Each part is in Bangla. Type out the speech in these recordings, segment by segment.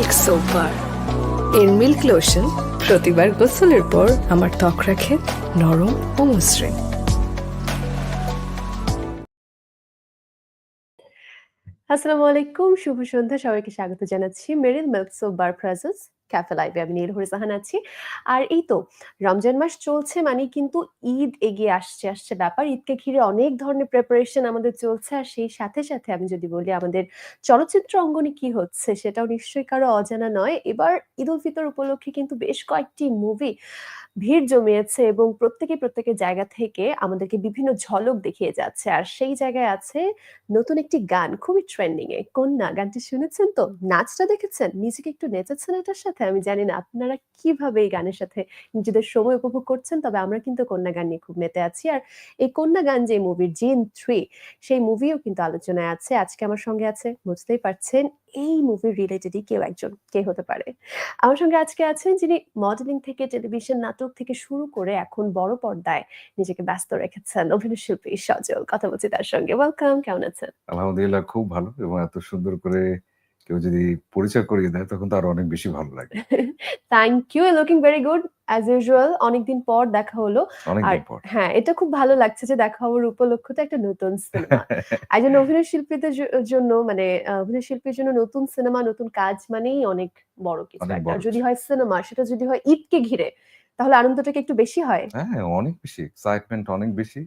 মিল্ক সোপ বার এর মিল্ক লোশন প্রতিবার গোসলের পর আমার ত্বক রাখে নরম ও মসৃণ। আসসালামু আলাইকুম, শুভ সন্ধ্যা। সবাইকে স্বাগত জানাচ্ছি Meril milk soap bar presence cafe লাইভে আমি নীল হরিজাহান আছি। আর এই তো, রমজান মাস চলছে মানে কিন্তু ঈদ এগিয়ে আসছে আসছে ব্যাপার। ঈদকে ঘিরে অনেক ধরনের প্রেপারেশন আমাদের চলছে। আর সেই সাথে সাথে আমি যদি বলি, আমাদের চলচ্চিত্র অঙ্গনে কি হচ্ছে সেটাও নিশ্চয়ই কারও অজানা নয়। এবার ঈদ উল ফিতর উপলক্ষে কিন্তু বেশ কয়েকটি মুভি ভিড় জমিয়েছে এবং প্রত্যেকে প্রত্যেকের জায়গা থেকে আমাদেরকে বিভিন্ন ঝলক দেখিয়ে যাচ্ছে। আর সেই জায়গায় আছে নতুন একটি গান, খুবই ট্রেন্ডিং এ কন্যা, গানটি শুনেছেন তো? নাচটা দেখেছেন? নিজেকে একটু নেচেছেন এটার সাথে? আমি জানি না, আপনারা কীভাবে এই গানের সাথে নিজেদের সময় উপভোগ করছেন? তবে আমরা কিন্তু কন্যা গান নিয়ে খুব মেতে আছি। আর এই কন্যা গান যে মুভির জিন থ্রি, সেই মুভিও কিন্তু আলোচনায় আছে। আজকে আমার সঙ্গে আছে, বুঝতেই পারছেন এই মুভির রিলেটেডই কেউ একজন, কে হতে পারে। আমার সঙ্গে আজকে আছেন যিনি মডেলিং থেকে টেলিভিশন নাটক থেকে শুরু করে এখন বড় পর্দায় নিজেকে ব্যস্ত রেখেছেন অভিনয় শিল্পী সজল। কথা বলছি তার সঙ্গে। ওয়েলকাম কেমন আছেন? আলহামদুলিল্লাহ, খুব ভালো এবং এত সুন্দর করে কেউ যদি পরিচয় করিয়ে দেয় তখন তো আরও অনেক বেশি ভালো লাগে। Thank you looking very good as usual অনেকদিন পর দেখা হলো। আর হ্যাঁ এটা খুব ভালো লাগছে যে দেখা হওয়ার উপলক্ষতে একটা নতুন সিনেমা একজন অভিনয় শিল্পীদের জন্য মানে অভিনয় শিল্পীর জন্য নতুন সিনেমা নতুন কাজ মানেই অনেক বড় কিছু। যদি হয় সিনেমা সেটা যদি হয় ঈদকে ঘিরে তাহলে আনন্দটাকে একটু বেশি হয়? হ্যাঁ অনেক বেশি এক্সাইটমেন্ট অনেক বেশি।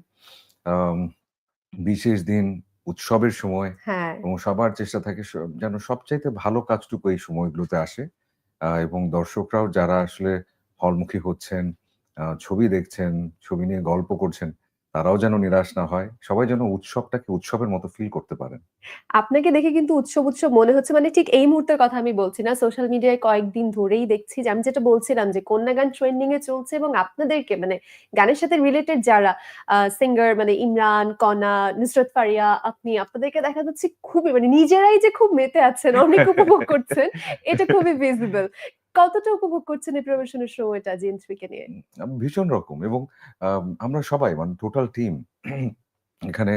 বিশেষ দিন উৎসবের সময় হ্যাঁ। এবং সবার চেষ্টা থাকে যেন সবচাইতে ভালো কাজটুকু এই সময়গুলোতে আসে। আহ, এবং দর্শকরাও যারা আসলে হলমুখী হচ্ছেন আহ, ছবি দেখছেন ছবি নিয়ে গল্প করছেন তারাও যেন নিরাশ না হয় সবাই যেন উৎসবটাকে উৎসবের মতো ফিল করতে পারেন। আপনাকে দেখে কিন্তু উৎসব উৎসব মনে হচ্ছে মানে ঠিক এই মুহূর্তের কথা আমি বলছি না সোশ্যাল মিডিয়ায় কয়েকদিন ধরেই দেখছি যে আমি যেটা বলছিলাম যে কন্যা গান ট্রেন্ডিং এ চলছে এবং আপনাদেরকে মানে গানের সাথে রিলেটেড যারা সিঙ্গার মানে ইমরান কনা নুসরত ফারিয়া আপনি আপনাদেরকে দেখা যাচ্ছে খুবই মানে নিজেরাই যে খুব মেতে আছেন অনেক উপভোগ করছেন এটা খুবই ভিজিবল কতটা উপভোগ করছেন এই প্রমোশনের সময়টা জিন কে নিয়ে ভীষণ রকম এবং আম, আমরা সবাই মানে টোটাল টিম এখানে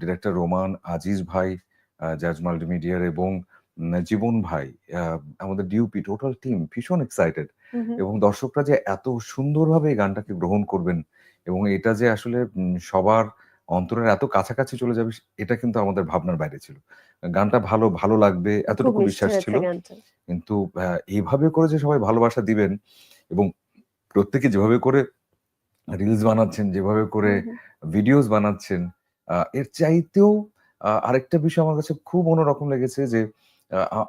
ডিরেক্টর রোমান আজিজ ভাই জাজ মাল্টিমিডিয়ার এবং জীবন ভাই আমাদের ডিউপি টোটাল টিম ভীষণ এক্সাইটেড। এবং দর্শকরা যে এত সুন্দরভাবে এই গানটাকে গ্রহণ করবেন এবং এটা যে আসলে সবার অন্তরের এত কাছাকাছি চলে যাবে এটা কিন্তু আমাদের ভাবনার বাইরে ছিল। গানটা ভালো ভালো লাগবে এতটুকু বিশ্বাস ছিল। কিন্তু এইভাবে করে যে সবাই ভালোবাসা দিবেন এবং প্রত্যেকে যেভাবে করে রিলস বানাচ্ছেন যেভাবে করে। ভিডিওস বানাচ্ছেন এর চাইতেও আরেকটা বিষয় আমার কাছে খুব অন্যরকম লেগেছে যে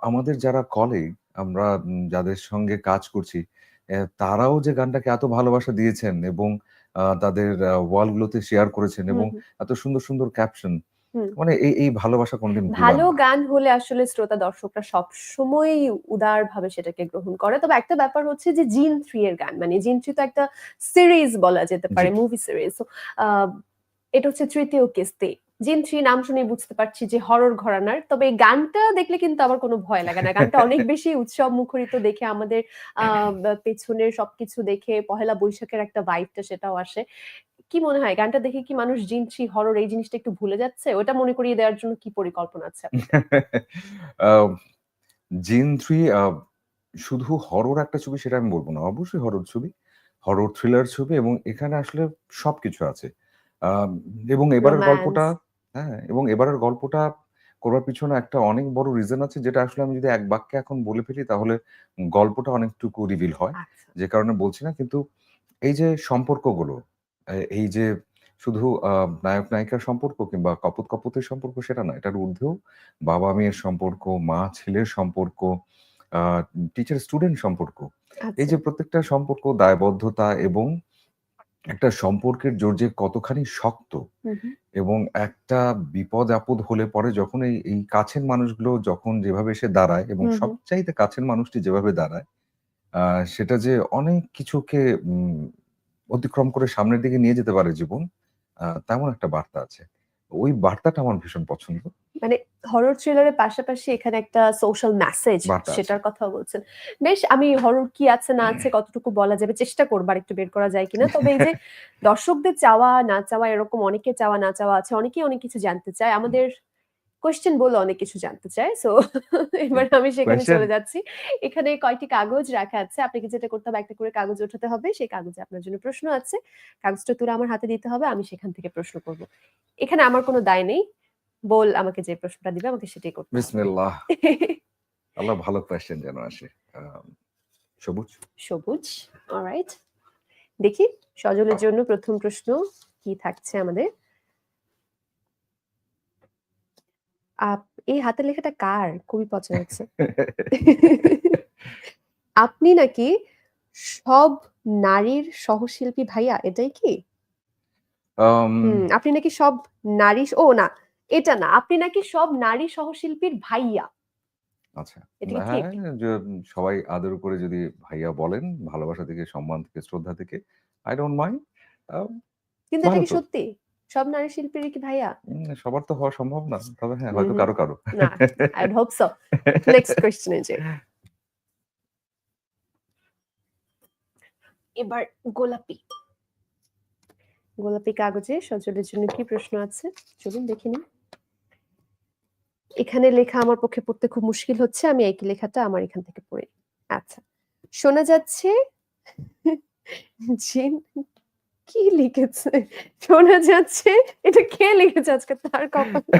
আমাদের যারা কলিগ আমরা যাদের সঙ্গে কাজ করছি তারাও যে গানটাকে এত ভালোবাসা দিয়েছেন এবং তাদের ওয়ালগুলোতে শেয়ার করেছেন এবং এত সুন্দর সুন্দর ক্যাপশন মানে এই এই ভালোবাসা কোনদিন ভালো গান হলে আসলে শ্রোতা দর্শকরা সব সময় উদার ভাবে সেটাকে গ্রহণ করে। তবে একটা ব্যাপার হচ্ছে যে জিন থ্রি এর গান মানে জিন থ্রি তো একটা সিরিজ বলা যেতে পারে মুভি সিরিজ এটা হচ্ছে তৃতীয় কিস্তি জিন থ্রি নাম শুনে বুঝতে পারছি যে হরর ঘরানার। তবে এই গানটা দেখলে কিন্তু আমার কোনো ভয় লাগে না। গানটা অনেক বেশি উৎসব মুখরিত দেখে আমাদের আহ পেছনের সবকিছু দেখে পহেলা বৈশাখের একটা ভাইবটা সেটাও আসে। কি মনে হয়? গানটা দেখে কি মানুষ জিন থ্রি হরর এই জিনিসটা একটু ভুলে যাচ্ছে? ওটা মনে করিয়ে দেওয়ার জন্য কি পরিকল্পনা আছে জিন থ্রি শুধু হরর একটা ছবি সেটা আমি বলব না। অবশ্যই হরর ছবি হরর থ্রিলার ছবি এবং এখানে আসলে সবকিছু আছে। এবং এবারের গল্পটা হ্যাঁ এবং এবারের গল্পটা করবার পিছনে একটা অনেক বড় রিজন আছে যেটা আসলে আমি যদি এক বাক্যে এখন বলে ফেলি তাহলে গল্পটা অনেকটুকু রিভিল হয়। আচ্ছা। যে কারণে বলছি না কিন্তু এই যে সম্পর্কগুলো এই যে শুধু আহ, নায়ক নায়িকার সম্পর্ক কিংবা কপত কপতের সম্পর্ক সেটা না এটার ঊর্ধ্বেও বাবা মেয়ের সম্পর্ক মা ছেলের সম্পর্ক টিচার স্টুডেন্ট সম্পর্ক। এই আচ্ছা। যে প্রত্যেকটা সম্পর্ক দায়বদ্ধতা এবং একটা সম্পর্কের জোর যে কতখানি শক্ত এবং একটা বিপদ আপদ হলে পরে যখন এই এই কাছের মানুষগুলো যখন যেভাবে এসে দাঁড়ায় এবং সবচাইতে কাছের মানুষটি যেভাবে দাঁড়ায় আহ, সেটা যে অনেক কিছুকে অতিক্রম করে সামনের দিকে নিয়ে যেতে পারে জীবন তেমন একটা বার্তা আছে। ওই বার্তাটা আমার ভীষণ পছন্দ। মানে হরর থ্রিলারের পাশাপাশি এখানে একটা সোশ্যাল মেসেজ সেটার কথা বলছেন। বেশ আমি হরর কি আছে না আছে কতটুকু বলা যাবে চেষ্টা করব আর একটু বের করা যায় কিনা। তবে এই যে দর্শকদের চাওয়া না চাওয়া এরকম অনেকে চাওয়া না চাওয়া আছে অনেকেই অনেক কিছু জানতে চায়। আমাদের কোয়েশ্চেন বলে অনেক কিছু জানতে চায়। সো এবার আমি সেখানে চলে যাচ্ছি। এখানে কয়টি কাগজ রাখা আছে। আপনাকে যেটা করতে হবে একটা করে কাগজ উঠাতে হবে। সেই কাগজে আপনার জন্য প্রশ্ন আছে। কাগজটা তুলে আমার হাতে দিতে হবে। আমি সেখান থেকে প্রশ্ন করব। এখানে আমার কোনো দায় নেই। বল আমাকে যে প্রশ্নটা দিবে আমাকে সেটাই করতে হবে। বিসমিল্লাহ। আল্লাহ ভালো কোয়েশ্চেন যেন আসে। সবুজ? সবুজ। অলরাইট। দেখি সজলের জন্য প্রথম প্রশ্ন কি থাকছে আমাদের? আপ এই হাতের লেখাটা কার? খুবই পছন্দ হচ্ছে। আপনি নাকি সব নারীর সহশিল্পী ভাইয়া, এটাই কি? আপনি নাকি সব নারী ও না, এটা না। আপনি নাকি সব নারী সহশিল্পীর ভাইয়া। আচ্ছা। হ্যাঁ, সবাই আদর করে যদি ভাইয়া বলেন, ভালোবাসা থেকে, সম্মান থেকে, শ্রদ্ধা থেকে, আই mind. আ কিন্তু এটা কি সত্যি? সব নারী শিল্পীরই কি ভাইয়া? সবার তো হওয়া সম্ভব না। তবে হ্যাঁ, হয়তো কারও, কারও। না, would hope so. Next question এ যাই। এবার গোলাপি। গোলাপি কাগজে সজলের জন্য কি প্রশ্ন আছে? চলুন দেখে নিই। এখানে লেখা আমার পক্ষে পড়তে খুব মুশকিল হচ্ছে। আমি একই লেখাটা আমার এখান থেকে পড়ে আচ্ছা। শোনা যাচ্ছে জিন কি লিখেছে? শোনা যাচ্ছে এটা কে লিখেছে আজকে তার কপালে?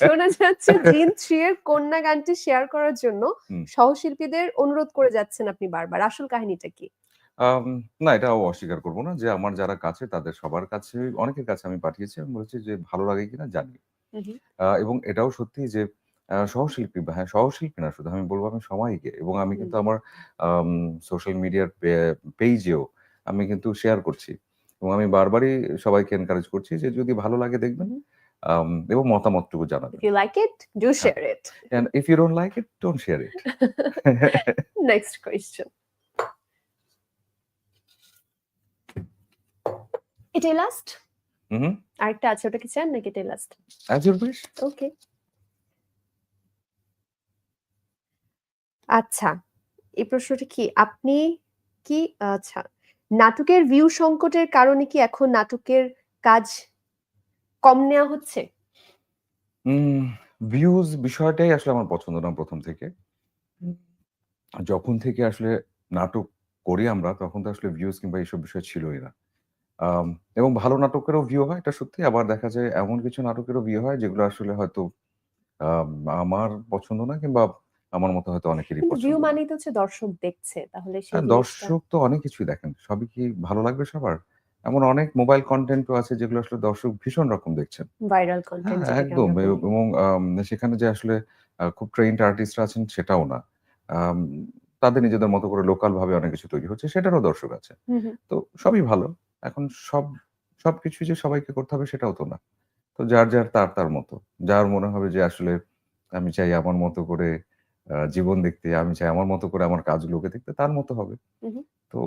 শোনা যাচ্ছে জিন 3 এর কন্যা গানটি শেয়ার করার জন্য সহশিল্পীদের অনুরোধ করে যাচ্ছেন আপনি বারবার। আসল কাহিনীটা কি? না এটাও অস্বীকার করব না যে আমার যারা কাছে তাদের সবার কাছে অনেকের কাছে আমি পাঠিয়েছি। আমি বলেছি যে ভালো লাগে কিনা জানি। এবং এটাও সত্যি যে সহশিল্পী হ্যাঁ, সহশিল্পী না শুধু আমি বলব আমি সবাইকে এবং আমি কিন্তু আমার আম সোশ্যাল মিডিয়ার পে পেইজেও আমি কিন্তু শেয়ার করছি। এবং আমি বারবারই সবাইকে এনকারেজ করছি যে যদি ভালো লাগে দেখবেন হুম। এবং মতামতটুকু জানাবেন। Like it, do হ্যাঁ। share it. And if you don't like it, don't share it. Next question. এটাই লাস্ট? হু, হু। আরেকটা আছে ওটা কি চান নাকি এটাই last? As you wish. Okay. আচ্ছা। এই প্রশ্নটা কি? আপনি কি আচ্ছা। নাটকের ভিউ সংকটের কারণে কি এখন নাটকের কাজ কম নেওয়া হচ্ছে? ভিউজ বিষয়টাই আসলে আমার পছন্দ না প্রথম থেকে। যখন থেকে আসলে নাটক করি আমরা, তখন তো আসলে ভিউজ কিংবা এইসব বিষয় ছিলই না। এবং ভালো নাটকেরও ভিউ হয়, এটা সত্যি। আবার দেখা যায় এমন কিছু নাটকেরও ভিউ হয়, যেগুলো আসলে হয়তো আমার পছন্দ না কিংবা আমার মতো হয়তো অনেকেরই ভিউ না। মানেই তো হচ্ছে দর্শক দেখছে। তাহলে সেই হ্যাঁ, দর্শক তো অনেক কিছুই দেখেন। সবই কি ভালো লাগবে সবার? এমন অনেক মোবাইল কনটেন্টও আছে যেগুলো আসলে দর্শক ভীষণ রকম দেখছেন। ভাইরাল হ্যাঁ, কনটেন্ট একদম। এবং সেখানে যে আসলে খুব ট্রেইনড আর্টিস্টরা আছেন সেটাও না। তাদের নিজেদের মতো করে লোকাল ভাবে অনেক কিছু তৈরি হচ্ছে সেটারও দর্শক আছে। তো সবই ভালো। এখন সব সবকিছুই যে সবাইকে করতে হবে সেটাও তো না। তো যার, যার তার, তার মতো। যার মনে হবে যে আসলে আমি চাই আমার মতো করে জীবন দেখতে, আমি চাই আমার মতো করে আমার কাজগুলোকে দেখতে তার মতো হবে। তো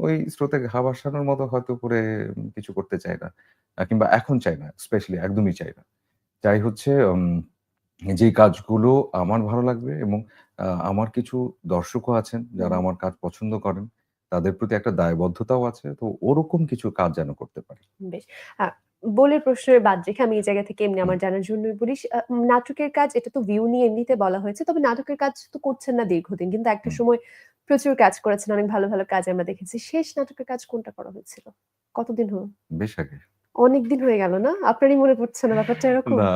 ওই স্রোতে ঘা ভাসানোর মতো হয়তো করে কিছু করতে চাই না। কিংবা এখন চাই না। স্পেশালি একদমই চাই না। চাই হচ্ছে উম যেই কাজগুলো আমার ভালো লাগবে এবং আমার কিছু দর্শকও আছেন যারা আমার কাজ পছন্দ করেন। তাদের প্রতি একটা দায়বদ্ধতাও আছে। তো ওরকম কিছু কাজ যেন করতে পারি। বেশ। আ বলের প্রশ্নের বাদ রেখে আমি এই জায়গা থেকে এমনি আমার জানার জন্যই বলি নাটকের কাজ এটা তো ভিউ নিয়ে এমনিতে বলা হয়েছে। তবে নাটকের কাজ তো করছেন না দীর্ঘদিন। কিন্তু একটা সময় প্রচুর কাজ করেছেন। অনেক ভালো, ভালো কাজ আমরা দেখেছি। শেষ নাটকের কাজ কোনটা করা হয়েছিল? কতদিন হলো? বেশ আগে। অনেকদিন হয়ে গেল না? আপনারই মনে পড়ছে না ব্যাপারটা এরকম? না,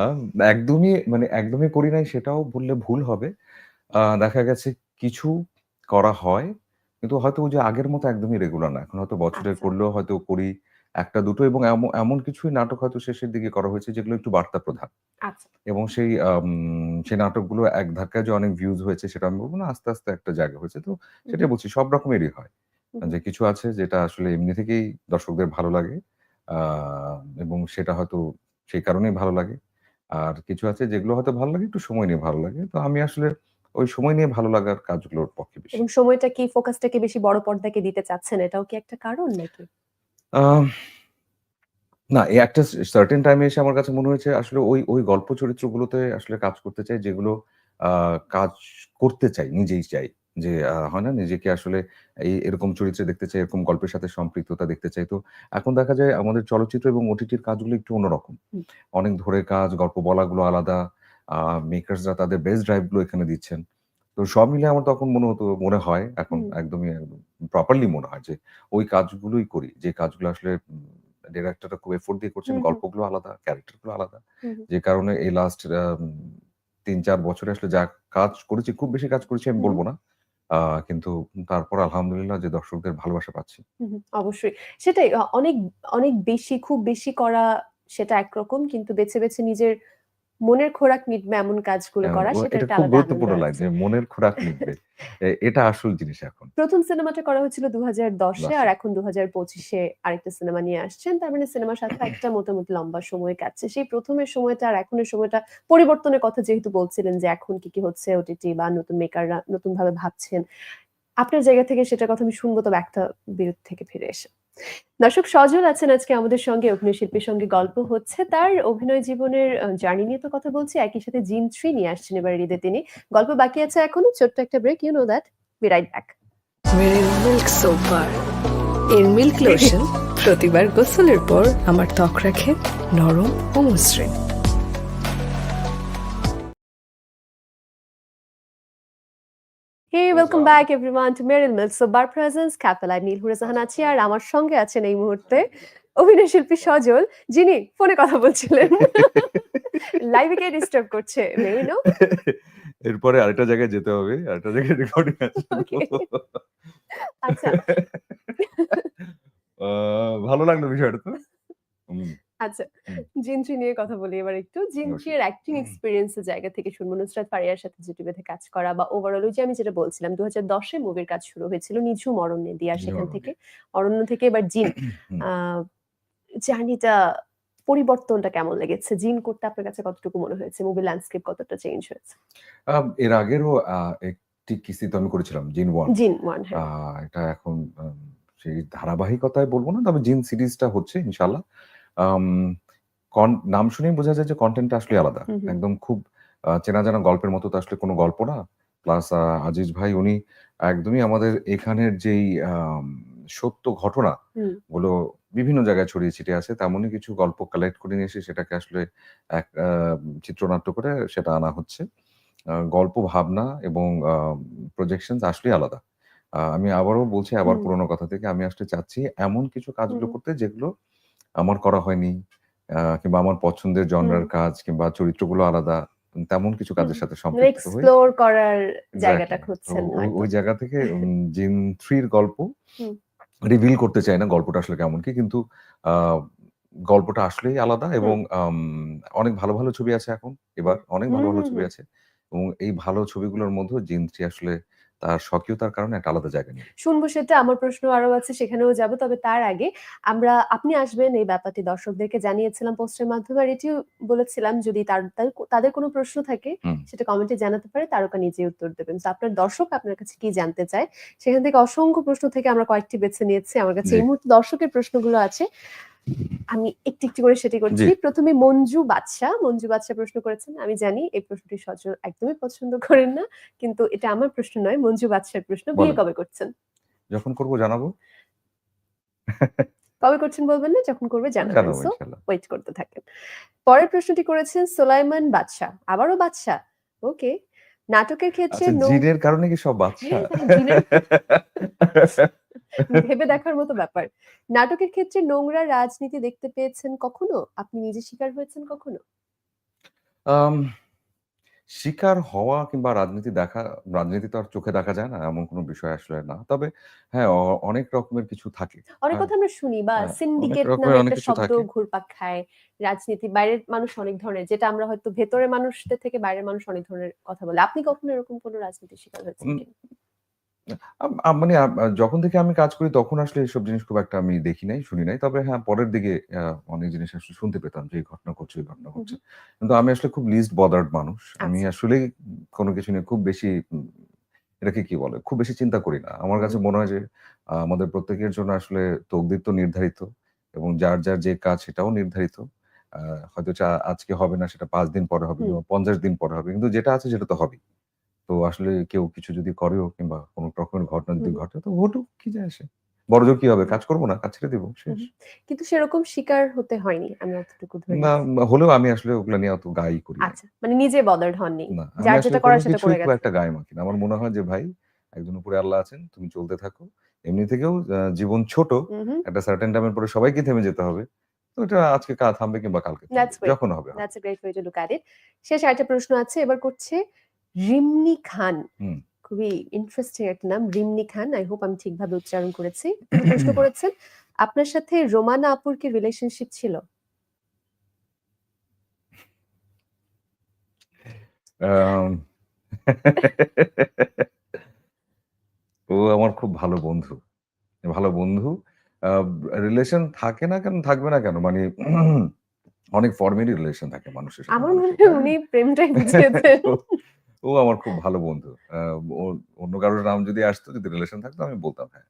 একদমই মানে একদমই করি নাই সেটাও বললে ভুল হবে। দেখা গেছে কিছু করা হয়। কিন্তু হয়তো ওই যে আগের মতো একদমই রেগুলার না। এখন হয়তো বছরে আচ্ছা। করলেও হয়তো করি ১ টা ২ টো এবং এম এমন কিছুই নাটক হয়তো শেষের দিকে করা হয়েছে যেগুলো একটু বার্তা প্রধান। আচ্ছা। এবং সেই সেই নাটকগুলো এক ধাক্কায় যে অনেক ভিউজ হয়েছে সেটা আমি বলব না। আস্তে, আস্তে একটা জায়গা হয়েছে। তো। সেটাই বলছি সব রকমেরই হয়। যে কিছু আছে যেটা আসলে এমনি থেকেই দর্শকদের ভালো লাগে। এবং সেটা হয়তো সেই কারণেই ভালো লাগে। আর কিছু আছে যেগুলো হয়তো ভালো লাগে একটু সময় নিয়ে ভালো লাগে। তো আমি আসলে ওই সময় নিয়ে ভালো লাগার কাজগুলোর পক্ষে বেশি। এবং সময়টা কি ফোকাসটা কি বেশি বড় পর্দাকে দিতে চাচ্ছেন? এটাও কি একটা কারণ নাকি? না, এই একটা সার্টেন টাইমে এসে আমার কাছে মনে হয়েছে আসলে ওই, ওই গল্প চরিত্রগুলোতে আসলে কাজ করতে চাই যেগুলো কাজ করতে চাই, নিজেই চাই। যে হয় না? নিজেকে আসলে এই এরকম চরিত্রে দেখতে চাই, এরকম গল্পের সাথে সম্পৃক্ততা দেখতে চাই। তো এখন দেখা যায় আমাদের চলচ্চিত্র এবং ওটিটির কাজগুলো একটু অন্যরকম। অনেক ধরে কাজ, গল্প বলাগুলো আলাদা। মেকার্সরা তাদের বেস্ট ড্রাইভগুলো এখানে দিচ্ছেন। তো সব মিলে আমার তখন মনে হতো মনে হয় এখন একদমই প্রপারলি মনে হয় যে ওই কাজগুলোই করি। যে কাজগুলো আসলে উম ডিরেক্টররা খুব এফোর্ট দিয়ে করছেন। গল্পগুলো আলাদা, ক্যারেক্টারগুলো আলাদা। যে কারণে এই লাস্ট আম ৩-৪ বছরে আসলে যা কাজ করেছি, খুব বেশি কাজ করেছি আমি বলব না। কিন্তু তারপর আলহামদুলিল্লাহ যে দর্শকদের ভালোবাসা পাচ্ছি। অবশ্যই। সেটাই অনেক অনেক বেশি খুব বেশি করা সেটা একরকম। কিন্তু বেছে, বেছে নিজের মনের খোরাক মিটবে এমন কাজগুলো করা সেটা একটা খুব গুরুত্বপূর্ণ। যে মনের খোরাক মিটবে। এটা আসল জিনিস এখন। ১ম সিনেমাটা করা হয়েছিল ২০১০ এ আর। এখন ২০২৫ এ আরেকটা সিনেমা নিয়ে আসছেন। তার মানে সিনেমার সাথে একটা মোটামুটি লম্বা সময় কাটছে। সেই প্রথমের সময়টা আর এখনের সময়টা পরিবর্তনের কথা যেহেতু বলছিলেন যে এখন কি, কি হচ্ছে ওটিটি বা নতুন মেকাররা নতুন ভাবে ভাবছেন। আপনার জায়গা থেকে সেটার কথা আমি শুনব তবে একটা বিরতি থেকে ফিরে এসে। দর্শক সজল আছেন আজকে আমাদের সঙ্গে অভিনয় শিল্পীর সঙ্গে গল্প হচ্ছে। তার অভিনয় জীবনের জার্নি নিয়ে তো কথা বলছি। একই সাথে জিন থ্রি নিয়ে আসছেন এবার ঈদে তিনি। গল্প বাকি আছে এখনও ছোট্ট একটা break. You know that. Be right back. Milk সোপার এর মিল্ক লোশন প্রতিবার গোসলের পর আমার ত্বক রাখে নরম ও মসৃণ Hey, welcome back everyone to Meryl Milk So Bar Presence Capital. নীলহুরে জাহান আছি আর আমার সঙ্গে আছেন এই মুহূর্তে অভিনয় শিল্পী সজল যিনি ফোনে কথা বলছিলেন লাইভে কে ডিস্টার্ব করছে মেরিনো এরপরে আরেকটা জায়গায় যেতে হবে। আরেকটা জায়গায় রেকর্ডিং আছে। আচ্ছা ভালো লাগল বিষয়টা তো। আচ্ছা। জিনট্রি নিয়ে কথা বলি এবার একটু জিনট্রি এর অ্যাক্টিং এক্সপেরিয়েন্স এর জায়গা থেকে শুনব নুসরাত ফারিয়ার সাথে জুটি বেঁধে কাজ করা বা ওভারঅল যে আমি যেটা বলছিলাম ২০১০ এ মুভির কাজ শুরু হয়েছিল নিঝুম অরণ্যে দিয়ে সেখান থেকে অরণ্য থেকে এবার জিন। জার্নিটা পরিবর্তনটা কেমন লেগেছে? জিন করতে আপনার কাছে কতটুকু মনে হয়েছে? মুভি ল্যান্ডস্কেপ কতটা চেঞ্জ হয়েছে? এর আগেরও একটি কিস্তি তো আমি করেছিলাম জিন 1 জিন 1 আ হ্যাঁ। এটা এখন সেই ধারাবাহিকতায় বলব না। তবে জিন সিরিজটা হচ্ছে ইনশাআল্লাহ। নাম শুনেই বোঝা যায় যে কনটেন্ট টা আসলেই আলাদা। একদম খুব চেনা জানা গল্পের মতো তো আসলে কোনো গল্প না। প্লাস আজিজ ভাই উনি একদমই আমাদের এখানের যেই সত্য ঘটনা গুলো বিভিন্ন জায়গায় ছড়িয়ে ছিটিয়ে আছে তেমনই কিছু গল্প কালেক্ট করে নিয়ে এসে সেটাকে আসলে এক চিত্রনাট্য করে সেটা আনা হচ্ছে। গল্প ভাবনা এবং আ প্রজেকশনস আসলেই আলাদা। আমি আবারও বলছি আবার। পুরোনো কথা থেকে আমি আসলে চাচ্ছি এমন কিছু কাজগুলো করতে যেগুলো আমার করা হয়নি। কিংবা আমার পছন্দের জনরার কাজ কিংবা চরিত্রগুলো আলাদা। তেমন কিছু কাজের সাথে মানে সম্পৃক্ত হই। এক্সপ্লোর করার জায়গাটা খুঁজছেন ওই জায়গা থেকে জিন 3 এর গল্প রিভিল করতে চাই না গল্পটা আসলে কেমন কি। কিন্তু গল্পটা আসলেই আলাদা এবং। অনেক ভালো, ভালো ছবি আছে এখন এবার। অনেক ভালো, ভালো ছবি আছে। এবং এই ভালো ছবিগুলোর মধ্যেও জিন থ্রি আসলে তার স্বকীয়তার কারণে একটা আলাদা জায়গা নিবে। শুনব সেটা আমার প্রশ্ন আরও আছে সেখানেও যাব। তবে তার আগে আমরা আপনি আসবেন এই ব্যাপারটি দর্শকদেরকে জানিয়েছিলাম পোস্টের মাধ্যমে আর এটিও বলেছিলাম যদি তার তাদের কোনো প্রশ্ন থাকে সেটা কমেন্টে জানাতে পারে তারকা নিজেই উত্তর দেবেন। তো আপনার দর্শক আপনার কাছে কি জানতে চায়? সেখান থেকে অসংখ্য প্রশ্ন থেকে আমরা কয়েকটি বেছে নিয়েছি। আমার কাছে এই মুহূর্তে দর্শকের প্রশ্নগুলো আছে। আমি একটু, একটু করে সেটি করছি। প্রথমে মঞ্জু বাদশা, মঞ্জু বাদশা প্রশ্ন করেছেন। আমি জানি এই প্রশ্নটি সজল একদমই পছন্দ করেন না। কিন্তু এটা আমার প্রশ্ন নয়, মঞ্জু বাদশার প্রশ্ন। বিয়ে কবে করছেন? যখন করব জানাব। কবে করছেন বলবেন না, যখন করবে জানাবেন। সো ওয়েট করতে থাকেন। পরের প্রশ্নটি করেছেন সোলাইমান বাদশা। আবারও বাদশা? ওকে। নাটকের ক্ষেত্রে আচ্ছা জিনের কারণে কি সব বাচ্চা? হ্যাঁ, হ্যাঁ, ভেবে দেখার মতো ব্যাপার। নাটকের ক্ষেত্রে নোংরা রাজনীতি দেখতে পেয়েছেন কখনো? আপনি নিজে শিকার হয়েছেন কখনো? শিকার হওয়া কিংবা রাজনীতি দেখা রাজনীতি তো আর চোখে দেখা যায় না। এমন কোনো বিষয় আসলে না। তবে হ্যাঁ, অনেক রকমের কিছু থাকে। অনেক হ্যাঁ, কথা আমরা শুনি বা হ্যাঁ, সিন্ডিকেট নামে একটা শব্দ ঘুরপাক খায়। রাজনীতি বাইরের মানুষ অনেক ধরনের যেটা আমরা হয়তো ভেতরের মানুষদের থেকে বাইরের মানুষ অনেক ধরনের কথা বলে। আপনি কখনো এরকম কোনো রাজনীতির শিকার হয়েছেন? আম মানে আ যখন থেকে আমি কাজ করি তখন আসলে এসব জিনিস খুব একটা আমি দেখি নাই, শুনি নাই। তবে হ্যাঁ, পরের দিকে আ অনেক জিনিস আসলে শুনতে পেতাম যে এই ঘটনা ঘটছে, ওই ঘটনা হুম, ঘটছে। হুম। কিন্তু আমি আসলে খুব লিস্ট বদার্ড মানুষ। আমি আচ্ছা। আসলেই কোনো কিছু নিয়ে খুব বেশি উম এটাকে কি বলে? খুব বেশি চিন্তা করি না। আমার কাছে হুম। মনে হয় যে আ আমাদের প্রত্যেকের জন্য আসলে তকদির তো নির্ধারিত এবং যার, যার যে কাজ সেটাও নির্ধারিত। আ হয়তো চা আজকে হবে না সেটা ৫ দিন পরে হবে হুম। কিংবা ৫০ দিন পরে হবে। কিন্তু যেটা আছে সেটা তো হবেই। তো আসলে কেউ কিছু যদি করেও কিংবা কোনো রকমের ঘটনা যদি ঘটে তো ঘটুক, কি যায় আসে? কি হবে? কাজ করব না কাজ ছেড়ে দিব শেষ। কিন্তু সেরকম শিকার হতে হয়নি আমি অতটুকু ধরে না হলেও আমি আসলে ওগুলো নিয়ে অত গাই করি আচ্ছা মানে নিজে বদার্ড হননি। যার যেটা করার সেটা করে গেছে। একটা গায়ে মাখি আমার মনে হয় যে ভাই একজন উপরে আল্লাহ আছেন তুমি চলতে থাকো। এমনি থেকেও জীবন ছোট একটা সার্টেন টাইমের পরে সবাইকে থেমে যেতে হবে। তো এটা আজকে কা থামবে কিংবা কালকে. যখন হবে। That's great way to look at it শেষ আরেকটা প্রশ্ন আছে এবার করছে রিমনি খান। খুবই ইন্টারেস্টিং একটা নাম রিমনি খান। আই হোপ আমি ঠিকভাবে উচ্চারণ করেছি। প্রশ্ন করেছেন আপনার সাথে রোমানা আপুর কি রিলেশনশিপ ছিল? আম, ও আমার খুব ভালো বন্ধু। ভালো বন্ধু। রিলেশন থাকে না কেন থাকবে না কেন? মানে অনেক ফর্মেরই রিলেশন থাকে মানুষের সাথে। আমার মনে হয়। উনি প্রেমটাই বুঝিয়েছেন। ও আমার খুব ভালো বন্ধু। অন্য কারোর নাম যদি আসতো যদি রিলেশন থাকতো আমি বলতাম হ্যাঁ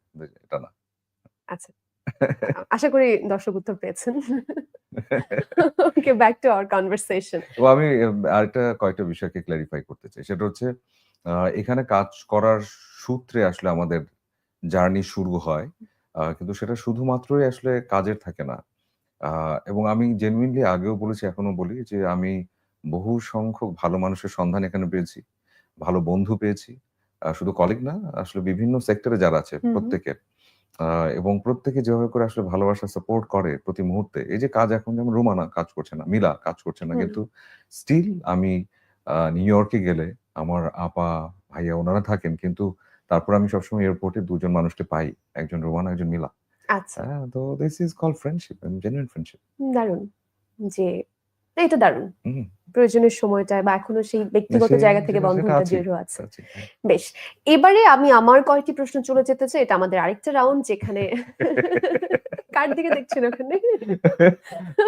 এটা না। আচ্ছা। আশা করি দর্শক উত্তর পেয়েছেন। Okay back to our conversation তো আমি আরেকটা কয়েকটা বিষয়কে ক্লারিফাই করতে চাই। সেটা হচ্ছে এখানে কাজ করার সূত্রে আসলে আমাদের জার্নি শুরু হয়। কিন্তু সেটা শুধুমাত্রই আসলে কাজের থাকে না। এবং আমি জেনুইনলি আগেও বলেছি এখনও বলি যে আমি বহু সংখ্যক ভালো মানুষের সন্ধান এখানে পেয়েছি ভালো বন্ধু পেয়েছি শুধু কলিগ না আসলে বিভিন্ন সেক্টরে যারা আছে। প্রত্যেকের এবং প্রত্যেকে যেভাবে করে আসলে ভালোবাসা সাপোর্ট করে প্রতি মুহূর্তে এই যে কাজ এখন যেমন রুমানা কাজ করছে না মিলা কাজ করছে না কিন্তু স্টিল আমি নিউ ইয়র্কে গেলে আমার আপা ভাইয়া ওনারা থাকেন কিন্তু তারপর আমি সবসময় এয়ারপোর্টে দুজন মানুষকে পাই একজন রোমানা একজন মিলা। আচ্ছা। হ্যাঁ তো this is call friendship genuine friendship দারুণ যে না, এটা দারুণ। প্রয়োজনের সময়টায় বা এখনও সেই ব্যক্তিগত জায়গা থেকে বন্ধনটা। দৃঢ় আছে। বেশ এবারে আমি আমার কয়েকটি প্রশ্ন চলে যেতে চাই এটা আমাদের আরেকটা রাউন্ড যেখানে কার দিকে দেখছেন ওখানে?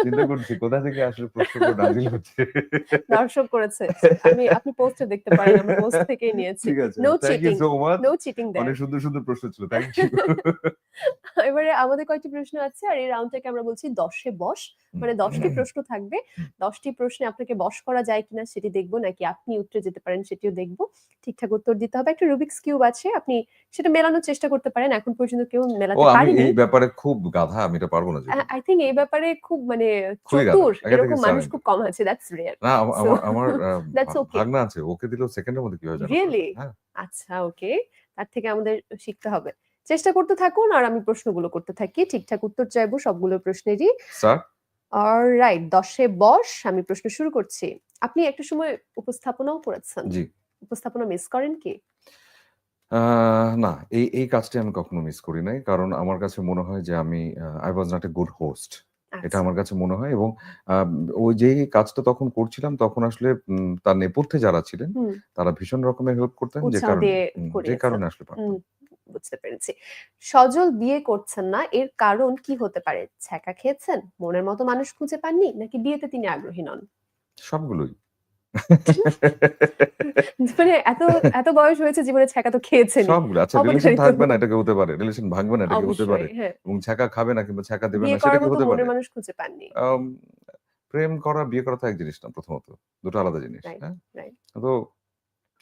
চিন্তা করছি কোথা থেকে আসলে প্রশ্নটা নাজিল হচ্ছে? দর্শক করেছে। আমি আপনি পোস্টে দেখতে পারেন আমরা পোস্ট থেকেই নিয়েছি. সো মাচ নো চিটিং অনেক সুন্দর সুন্দর প্রশ্ন ছিল থ্যাংক ইউ এবারে আমাদের কয়েকটি প্রশ্ন আছে আর এই রাউন্ডটাকে আমরা বলছি দশে বস। মানে দশটি প্রশ্ন থাকবে। দশটি প্রশ্নে আপনাকে বশ করা যায় কিনা সেটি দেখব নাকি আপনি উত্তরে যেতে পারেন সেটিও দেখব। ঠিকঠাক উত্তর দিতে হবে। একটা রুবিক্স কিউব আছে আপনি সেটা মেলানোর চেষ্টা করতে পারেন। এখন পর্যন্ত কেউ মেলাতে পারেনি। এই ব্যাপারে খুব গাধা আমি এটা পারব না। আই থিঙ্ক এই ব্যাপারে খুব মানে চতুর। এরকম মানুষ খুব কম আছে দ্যাটস রিয়েল না আমার আমার that's okay. ভাগনা আছে ওকে দিলেও সেকেন্ডের মধ্যে কি হয় জানো? Really? হ্যাঁ। আচ্ছা ওকে। তার থেকে আমাদের শিখতে হবে। চেষ্টা করতে থাকুন আর আমি প্রশ্নগুলো করতে থাকি। ঠিকঠাক উত্তর চাইব সবগুলো প্রশ্নেরই। স্যার রাইট দশে বস আমি প্রশ্ন শুরু করছি। আপনি একটা সময় উপস্থাপনাও করেছেন। জি। উপস্থাপনা মিস করেন কি? না এই এই কাজটি আমি কখনো মিস করি নাই। কারণ আমার কাছে মনে হয় যে আমি I was not a good host এটা আচ্ছা, আমার কাছে মনে হয় এবং ওই যে কাজটা তখন করছিলাম তখন আসলে তার নেপথ্যে যারা ছিলেন তারা ভীষণ রকমের হেল্প করতেন যে কারণে যে কারণে আসলে পারতাম। বুঝতে পেরেছি। সজল বিয়ে করছেন না এর কারণ কি হতে পারে? ছ্যাঁকা খেয়েছেন? মনের মতো মানুষ খুঁজে পাননি? নাকি বিয়েতে তিনি আগ্রহী নন? সবগুলোই। মানে এত এত বয়স হয়েছে জীবনে ছ্যাঁকা তো খেয়েছেন সবগুলো আচ্ছা রিলেশন থাকবে না এটাকে হতে পারে? রিলেশন ভাঙবে না এটাকে হতে পারে? হ্যাঁ। এবং ছাকা খাবে না কিংবা ছাকা দেবে না সেটা কি হতে পারে? মানুষ খুঁজে পাননি। প্রেম করা বিয়ে করা তো এক জিনিস না প্রথমত। দুটো আলাদা জিনিস হ্যাঁ? তো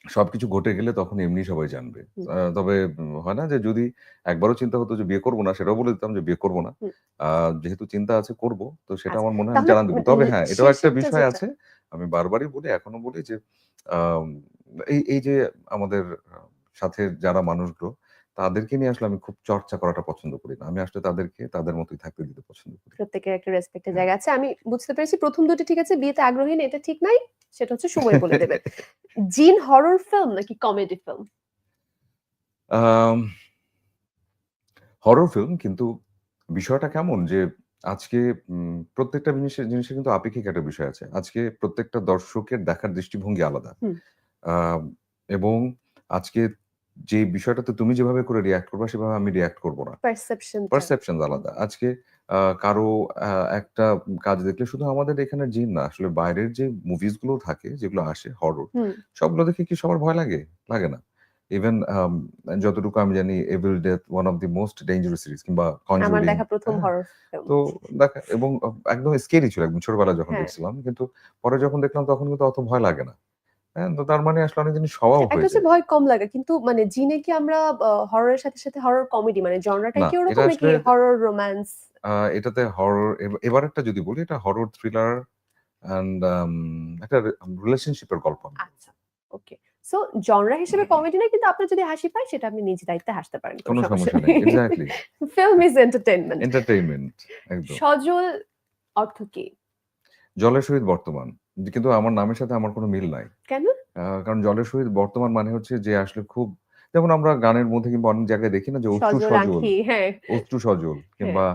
সবকিছু ঘটে গেলে তখন এমনি সবাই জানবে। তবে হয় না যে যদি একবারও চিন্তা হতো যে বিয়ে করব না সেটাও বলে দিতাম যে বিয়ে করব না। যেহেতু চিন্তা আছে করব। তো সেটা আচ্ছা, আমার মনে হয় জানান দেবো তবে হ্যাঁ এটাও একটা বিষয় আছে আমি বারবারই বলি এখনও বলি যে এই এই যে আমাদের সাথে যারা মানুষগুলো তাদেরকে নিয়ে আসলে আমি খুব চর্চা করাটা পছন্দ করি না। আমি আসলে তাদেরকে তাদের মতোই থাকতে দিতে পছন্দ করি। প্রত্যেকের একটা রেসপেক্টের হ্যাঁ। জায়গা আছে। আমি বুঝতে পেরেছি প্রথম দুটি ঠিক আছে বিয়েতে আগ্রহী না এটা ঠিক নাই সেটা হচ্ছে সময় বলে দেবে। জিন হরর ফিল্ম নাকি কমেডি ফিল্ম হরর ফিল্ম কিন্তু বিষয়টা কেমন যে আজকে উম, প্রত্যেকটা জিনিসের জিনিসের কিন্তু আপেক্ষিক একটা বিষয় আছে। আজকে প্রত্যেকটা দর্শকের দেখার দৃষ্টিভঙ্গি আলাদা। হুম। এবং আজকে যে বিষয়টাতে তুমি যেভাবে করে রিয়াক্ট করবা সেভাবে আমি রিয়াক্ট করব না। পারসেপশন পারসেপশন আলাদা। আজকে আহ, কারও একটা কাজ দেখলে শুধু আমাদের এখানে জিন না আসলে বাইরের যে মুভিজগুলো থাকে যেগুলো আসে হরর হুম। সবগুলো দেখে কি সবার ভয় লাগে? লাগে না। ইভেন যতটুকু আমি জানি Evil Dead one of the most dangerous series কিংবা কনজুরিং দেখা প্রথম হরর তো দেখা এবং একদম স্কেরি ছিল একদম ছোটবেলায় যখন হ্যাঁ। দেখছিলাম। কিন্তু পরে যখন দেখলাম তখন কিন্তু অত ভয় লাগে না। হ্যাঁ তো তার মানে আসলে অনেক জিনিস একটা হয়েছে। হচ্ছে ভয় কম লাগা কিন্তু মানে জিনে কি আমরা হররের সাথে সাথে হরর কমেডি মানে জনরাটা কি ওরকম নাকি হরর রোম্যান্স এটাতে হরর এবার একটা যদি বলি এটা হরর থ্রিলার অ্যান্ড একটা রিলেশনশিপের গল্প। আচ্ছা ওকে সো জনরা হিসেবে কমেডি না কিন্তু আপনার যদি হাসি পায় সেটা আপনি নিজ দায়িত্বে হাসতে পারেন কোনো সমস্যা নেই। Exactly film is entertainment entertainment একদম। সজল অর্থ কি? জলের সহিত বর্তমান কিন্তু আমার নামের সাথে আমার কোনো মিল নাই। কেন? কারণ জলের সহিত বর্তমান মানে হচ্ছে যে আসলে খুব যেমন আমরা গানের মধ্যে কিংবা অনেক জায়গায় দেখি না যে অশ্রু সজল সজল আঁখি হ্যাঁ। সজল কিংবা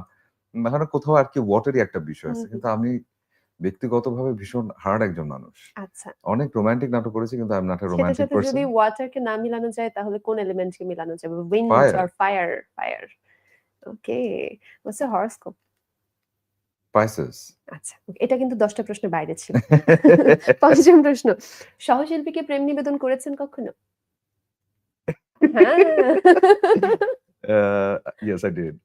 মানে কোথাও আর কি ওয়াটারই একটা বিষয় আছে কিন্তু আমি ব্যক্তিগতভাবে ভীষণ হার্ড একজন মানুষ। আচ্ছা। অনেক রোমান্টিক নাটক করেছি কিন্তু আমি নট এ রোমান্টিক পারসন যদি ওয়াটারকে না মিলানো যায় তাহলে কোন এলিমেন্টকে মিলানো যাবে? Wind. R fire fire okay what's a horoscope Pisces আচ্ছা এটা কিন্তু দশটা প্রশ্নের বাইরে ছিল। পঞ্চম প্রশ্ন সহশিল্পীকে প্রেম নিবেদন করেছেন কখনো? ইয়েস আই ডিড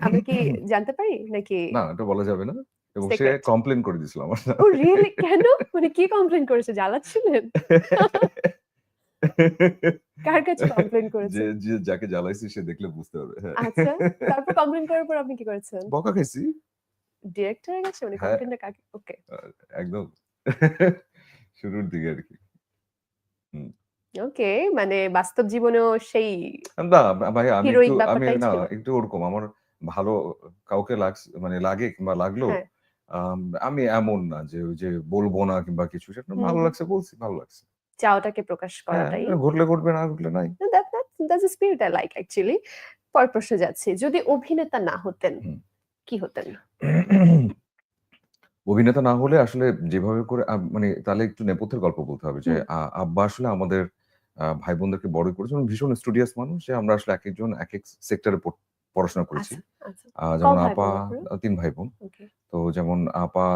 আমরা কি জানতে পারি? নাকি না এটা বলা যাবে না। এবং সে কমপ্লেন করে দিছিল আমার ও রিয়েলি কেন? মানে কি কমপ্লেন করেছে? জ্বালাচ্ছিলেন? কার কাছে কমপ্লেন করেছে? যে যাকে জ্বালাইছি সে দেখলে বুঝতে পারবে হ্যাঁ। আচ্ছা তারপর কমপ্লেন করার পর আপনি কি করেছেন? বকা খাইছি। ডিরেক্টরের কাছে? মানে হ্যাঁ। কমপ্লেনটা কাকে? ওকে একদম। শুরুর দিকে আর কি। ওকে মানে বাস্তব জীবনেও সেই না ভাই আমি একটু আমি না একটু ওরকম। আমার ভালো কাউকে লাগছে মানে লাগে কিংবা লাগল হ্যাঁ। আম, আমি এমন না যে ওই যে বলব না কিংবা কিছু সেটা ভালো লাগছে বলছি ভালো লাগছে। চাওটাকে প্রকাশ হ্যাঁ করাটাই ঘটলে ঘটবে না ঘটলে নাই। That's a spirit I like actually. পর প্রশ্ন যাচ্ছি। যদি অভিনেতা না হতেন কি হতেন? অভিনেতা না হলে আসলে যেভাবে করে মানে তাহলে একটু নেপথ্যের গল্প বলতে হবে যে। আব্বা আসলে আমাদের ভাই বোনদেরকে বড় করেছে। ভীষণ স্টুডিয়াস মানুষ যে আমরা আসলে এক একজন এক এক সেক্টরে পড়াশোনা করেছি। আচ্ছা আচ্ছা। যেমন আপা তিন ভাই বোন তো যেমন আপা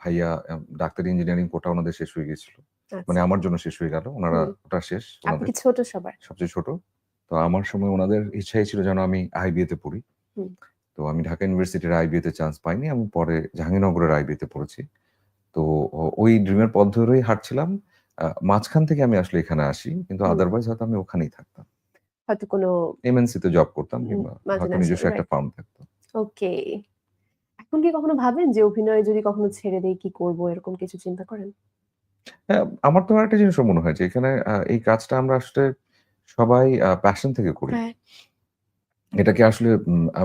ভাইয়া ডাক্তারি ইঞ্জিনিয়ারিং কোটা ওনাদের শেষ হয়ে গেছিল মানে আচ্ছা আমার জন্য শেষ হয়ে গেল ওনারা ওটা শেষ ছোট সবার? সবচেয়ে ছোট। তো আমার সময় ওনাদের ইচ্ছাই ছিল যেন আমি আইবিএ তে পড়ি। তো আমি ঢাকা ইউনিভার্সিটির আইবিএ তে চান্স পাইনি আমি পরে জাহাঙ্গীরনগরের আইবিএ তে পড়েছি। তো ওই ড্রিমের পথ ধরেই হাঁটছিলাম। মাঝখান থেকে আমি আসলে এখানে আসি কিন্তু। আদারওয়াইজ হয়তো আমি ওখানেই থাকতাম। হয়তো কোনো এমএনসি তে জব করতাম কিংবা নিজস্ব একটা ফার্ম থাকতো ওকে এখন কি কখনো ভাবেন যে অভিনয় যদি কখনো ছেড়ে দেই কি করব এরকম কিছু চিন্তা করেন? হ্যাঁ, আমার তো একটা জিনিসও মনে হয় যে এখানে এই কাজটা আমরা আসলে সবাই প্যাশন থেকে করি। হ্যাঁ। এটাকে আসলে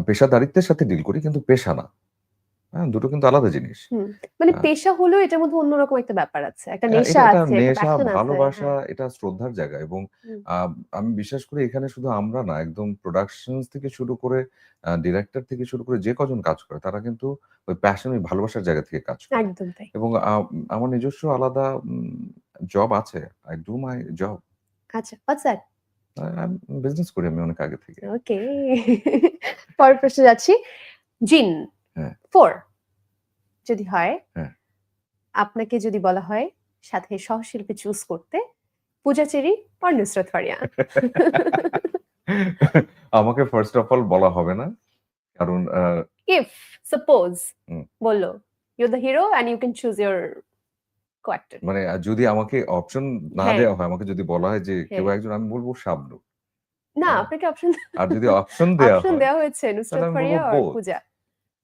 পেশাদারিত্বের সাথে ডিল করি কিন্তু পেশা না। হ্যাঁ দুটো কিন্তু আলাদা জিনিস। মানে পেশা হলেও এটার মধ্যে অন্যরকম একটা ব্যাপার আছে একটা নেশা আছে নেশা ভালোবাসা হ্যাঁ। এটা শ্রদ্ধার জায়গা এবং আমি বিশ্বাস করি এখানে শুধু আমরা না একদম প্রোডাকশন থেকে শুরু করে ডিরেক্টর থেকে শুরু করে যে কজন কাজ করে তারা কিন্তু ওই প্যাশন ওই ভালোবাসার জায়গা থেকে কাজ করে। একদম তাই। এবং আমার নিজস্ব আলাদা জব আছে আই ডু মাই জব আচ্ছা হোয়াটস দ্যাট বিজনেস করি আমি অনেক আগে থেকে। ওকে পরের প্রশ্ন যাচ্ছি। জিন হ্যাঁ। ফোর যদি হয় হ্যাঁ। আপনাকে যদি বলা হয় সাথে সহশিল্পী চুজ করতে পূজা চেরি আর নুসরত ফারিয়া আমাকে ফার্স্ট অফ অল বলা হবে না কারণ ইফ সাপোজ। বলল you the hero and you can choose your coactor মানে যদি আমাকে অপশন না হ্যাঁ। দেওয়া হয় আমাকে যদি বলা হয় যে কেউ হ্যাঁ। একজন আমি বলব শাবনু না। আপনাকে অপশন আর যদি অপশন দেওয়া অপশন দেওয়া হয়েছে নুসরত ফারিয়া both. পূজা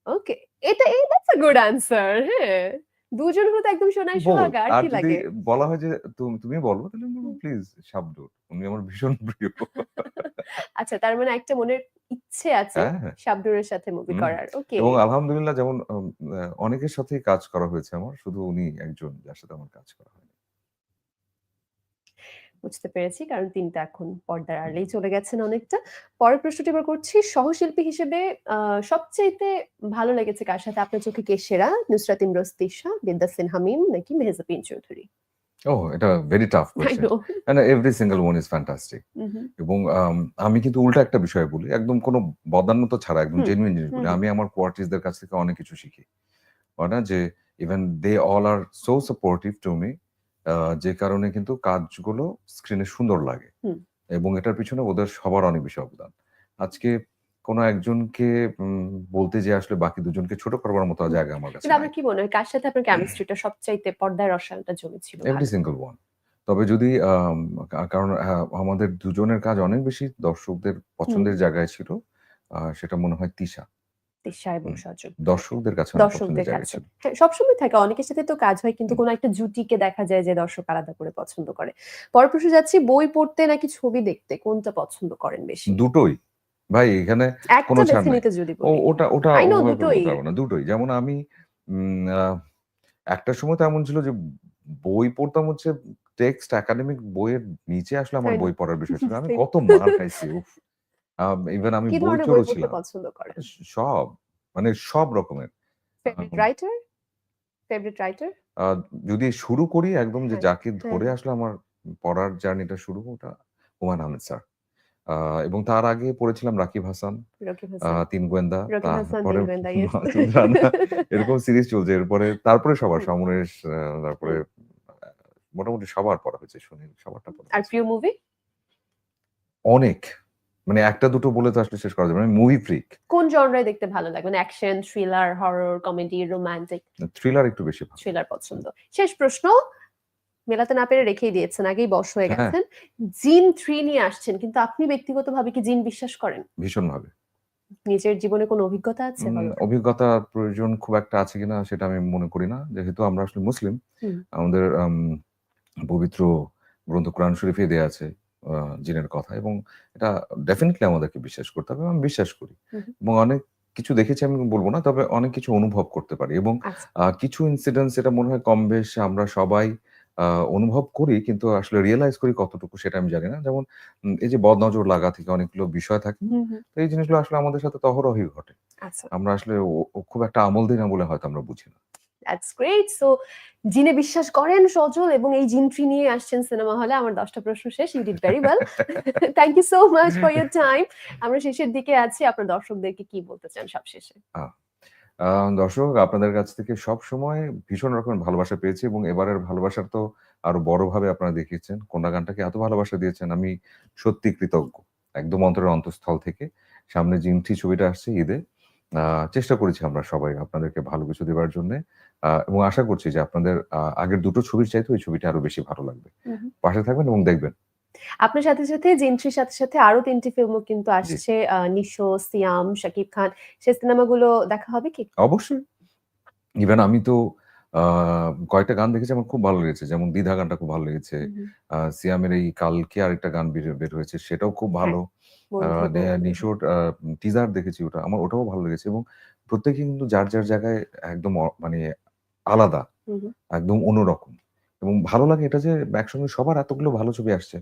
ওকে এটা এই দ্যাটস আ গুড আনসার হ্যাঁ। দুজন হলো একদম শোনায়। আর কি লাগে? বলা হয় যে তুমি তুমি বলো তাহলে বলব। প্লিজ শাবনু উনি আমার ভীষণ প্রিয়। আচ্ছা তার মানে একটা মনের ইচ্ছে আছে হ্যাঁ হ্যাঁ। শাবনুরের সাথে মুভি করার ওকে এবং আলহামদুলিল্লাহ যেমন অনেকের সাথেই কাজ করা হয়েছে আমার শুধু উনি একজন যার সাথে আমার কাজ করা হয়নি। বুঝতে পেরেছি কারণ তিনটা এখন পর্দার আড়লেই চলে গেছেন অনেকটা। পরের প্রশ্নটি এবার করছি সহশিল্পী হিসেবে আহ, সবচাইতে ভালো লেগেছে কার সাথে? আপনার চোখে কে সেরা? নুসরাত ইমরোজ তিশা বিদ্যা সিন হামিম নাকি মেহজাবিন চৌধুরী? ও এটা very tough question and every single one is fantastic এবং আম, কিন্তু উল্টা একটা বিষয় বলি একদম কোনো বদান্যতা ছাড়া একদম জেনুইন জিনিস বলি। আমি আমার কোয়ার্টিসদের কাছ থেকে অনেক কিছু শিখি। না? যে even they all are so supportive to me যে কারণে কিন্তু কাজগুলো স্ক্রিনে সুন্দর লাগে। এবং এটার পিছনে ওদের সবার অনেক বেশি অবদান। আজকে কোনো একজনকে বলতে যে আসলে বাকি দুজনকে ছোট করবার মতো জায়গা আমার কাছে আপনার কি মনে হয় কার সাথে আপনার কেমিস্ট্রিটা সবচাইতে পর্দায় রসায়নটা জমেছিল? এভরি সিঙ্গল ওয়ান তবে যদি কারণ আমাদের দুজনের কাজ অনেক বেশি দর্শকদের পছন্দের জায়গায় ছিল আহ, সেটা মনে হয় তিশা। তিশা এবং সজল দর্শকদের কাছে দর্শকদের কাছে। হ্যাঁ সবসময় থাকে অনেকের সাথে তো কাজ হয় কিন্তু। কোনো একটা জুটিকে দেখা যায় যে দর্শক আলাদা করে পছন্দ করে। পরের প্রশ্ন যাচ্ছি বই পড়তে নাকি ছবি দেখতে? কোনটা পছন্দ করেন বেশি? দুটোই। ভাই এখানে কোনো ছাড় নাই। ওটা ওটা দুটোই। না দুটোই। যেমন আমি একটা সময় তো এমন ছিল যে বই পড়তাম হচ্ছে টেক্সট একাডেমিক বইয়ের নিচে আসলে আমার বই পড়ার বিষয় ছিল। আমি কত মার খাইছি ইভেন আমি বই ধরনের বই চোরও পড়তে ছিলাম। পছন্দ করেন? সব। মানে সব রকমের। ফেভারিট রাইটার ফেভারিট রাইটার যদি শুরু করি একদম যে হ্যাঁ, যাকে ধরে হ্যাঁ। আসলে আমার পড়ার জার্নিটা শুরু ওটা হুমায়ুন আহমেদ স্যার। এবং তার আগে পড়েছিলাম রাকিব হাসান তিন গোয়েন্দা। তারপরে এরকম সিরিজ চলছে। এরপরে তারপরে সবার। সমরেশ তারপরে মোটামুটি সবার পড়া হয়েছে সুনীল সবারটা পড়া আর প্রিয় মুভি অনেক। মানে একটা দুটো বলে তো আসলে শেষ করা যাবে না। মুভি ফ্রিক কোন জনরায় দেখতে ভালো লাগে? মানে action thriller horror comedy romantic thriller একটু বেশি ভালো। থ্রিলার পছন্দ। শেষ প্রশ্ন। মেলাতে না পেরে রেখেই দিয়েছেন আগেই বস হয়ে হ্যাঁ। গেছেন। জিন থ্রি নিয়ে আসছেন কিন্তু আপনি ব্যক্তিগতভাবে কি জিন বিশ্বাস করেন? ভীষণ ভাবে নিজের জীবনে কোনো অভিজ্ঞতা আছে? অভিজ্ঞতা প্রয়োজন খুব একটা আছে কিনা সেটা আমি মনে করি না। যেহেতু আমরা আসলে মুসলিম আমাদের আম, পবিত্র গ্রন্থ কোরআন শরীফে দেয়া আছে। জিনের কথা এবং এটা ডেফিনেটলি আমাদেরকে বিশ্বাস করতে হবে আমি বিশ্বাস করি। এবং অনেক কিছু দেখেছি আমি বলব না তবে অনেক কিছু অনুভব করতে পারি এবং আচ্ছা। কিছু ইনসিডেন্টস এটা মনে হয় কম বেশ আমরা সবাই আহ, অনুভব করি কিন্তু আসলে রিয়েলাইজ করি কতটুকু সেটা আমি জানি না। যেমন এই যে বদনজর লাগা থেকে অনেকগুলো বিষয় থাকে তো এই জিনিসগুলো আসলে আমাদের সাথে তহরহই ঘটে। আচ্ছা। আমরা আসলে খুব একটা আমল দিই না বলে হয়তো আমরা বুঝি না। দ্যাটস গ্রেট সো জিনে বিশ্বাস করেন সজল এবং এই জিন ট্রি নিয়ে আসছেন সিনেমা হলে আমার দশটা প্রশ্ন শেষ। You did very well thank you so much for your time আমরা শেষের দিকে আছি। আপনার দর্শকদেরকে কি বলতে চান সব শেষে দর্শক আপনাদের কাছ থেকে সব সময় ভীষণ রকম ভালোবাসা পেয়েছি এবং এবারের ভালোবাসার তো আরও বড়ভাবে আপনারা দেখিয়েছেন। কন্যা গানটাকে এত ভালোবাসা দিয়েছেন আমি সত্যি কৃতজ্ঞ। একদম অন্তরের অন্তঃস্থল থেকে। সামনে জিমটি ছবিটা আসছে ঈদে। আহ, চেষ্টা করেছি আমরা সবাই আপনাদেরকে ভালো কিছু দেওয়ার জন্য। এবং আশা করছি যে আপনাদের আগের দুটো ছবির চাইতে ওই ছবিটা আরও বেশি ভালো লাগবে। পাশে থাকবেন এবং দেখবেন। আপনার সাথে সাথে জিনট্রির সাথে সাথে আরও তিনটি ফিল্মও কিন্তু আসছে নিশো সিয়াম শাকিব খান। সেই সিনেমাগুলো দেখা হবে কি? অবশ্যই। ইভেন আমি তো কয়েকটা গান দেখেছি আমার খুব ভালো লেগেছে। যেমন দ্বিধা গানটা খুব ভালো লেগেছে। সিয়ামের এই কালকে আরেকটা গান বের হয়েছে সেটাও খুব ভালো। আহ, নে- নিশোর টিজার দেখেছি ওটা আমার ওটাও ভালো লেগেছে এবং প্রত্যেকে কিন্তু যার যার জায়গায় একদম মানে আলাদা। একদম অন্যরকম। এবং ভালো লাগে এটা যে একসঙ্গে সবার এতগুলো ভালো ছবি আসছে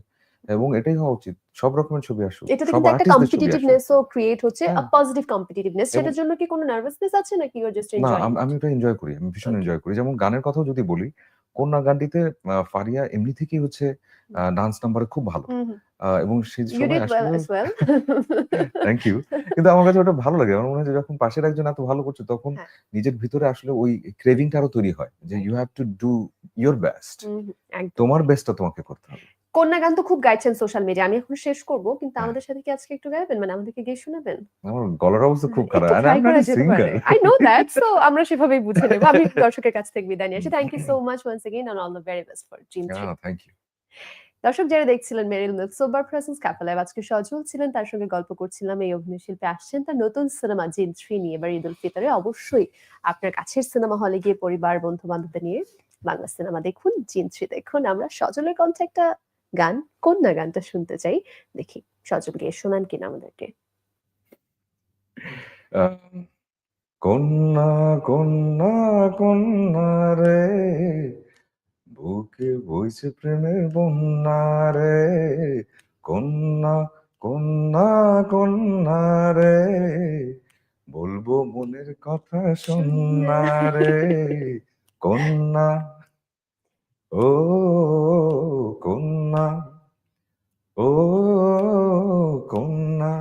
এবং এটাই হওয়া উচিত সব রকমের ছবি আসুক এটা কিন্তু একটা কম্পিটিটিভনেস ও ক্রিয়েট হচ্ছে আ পজিটিভ কম্পিটিটিভনেস সেটার জন্য কি কোনো নার্ভাসনেস আছে নাকি ইউ আর জাস্ট এনজয় না আমি ওটা এনজয় করি আমি ভীষণ এনজয় করি। যেমন গানের কথাও যদি বলি কন্যা গানটিতে ফারিয়া এমনি থেকেই হচ্ছে ডান্স নাম্বারে খুব ভালো। এবং সেই সময় আসলে থ্যাংক ইউ কিন্তু আমার কাছে ওটা ভালো লাগে। আমার মনে হয় যখন পাশের একজন এত ভালো করছে তখন হ্যাঁ। নিজের ভিতরে আসলে ওই ক্রেভিংটা আরও তৈরি হয় যে you have to do your best তোমার বেস্টটা তোমাকে করতে হবে। কন্যা গান তো খুব গাইছেন সোশ্যাল মিডিয়া আমি এখন শেষ করব কিন্তু হ্যাঁ। আমাদের সাথে কি আজকে একটু গাইবেন? মানে আমাদেরকে গিয়ে শোনাবেন? আমার গলার অবস্থা খুব খারাপ। a যেতে পারে। Singer. I know that so আমরা সেভাবেই বুঝে নেব। আমি দর্শকের কাছ থেকে বিদায় নিয়ে আসি। Thank you so much once again on all the very best for Jim thank you. দর্শক যারা দেখছিলেন মেরিল মিল্ক সোবার প্রেসেন্স ক্যাফেলাইভ আজকে সজল ছিলেন তার সঙ্গে গল্প করছিলাম এই অভিনয় শিল্পী আসছেন। তার নতুন সিনেমা জিন থ্রি নিয়ে এবার ঈদ উল ফিতরে অবশ্যই আপনার কাছের সিনেমা হলে গিয়ে পরিবার বন্ধু বান্ধবদের নিয়ে বাংলা সিনেমা দেখুন জিন থ্রি দেখুন। আমরা সজলের কণ্ঠে একটা গান কন্যা গানটা শুনতে চাই। দেখি সজল গিয়ে শোনান কিনা আমাদেরকে। কন্যা কন্যা কন্যা রে বুকে বইছে প্রেমের বন্যা রে। কন্যা কন্যা কন্যা রে বলব মনের কথা শোনা রে। কন্যা ও কন্যা ও কন্যা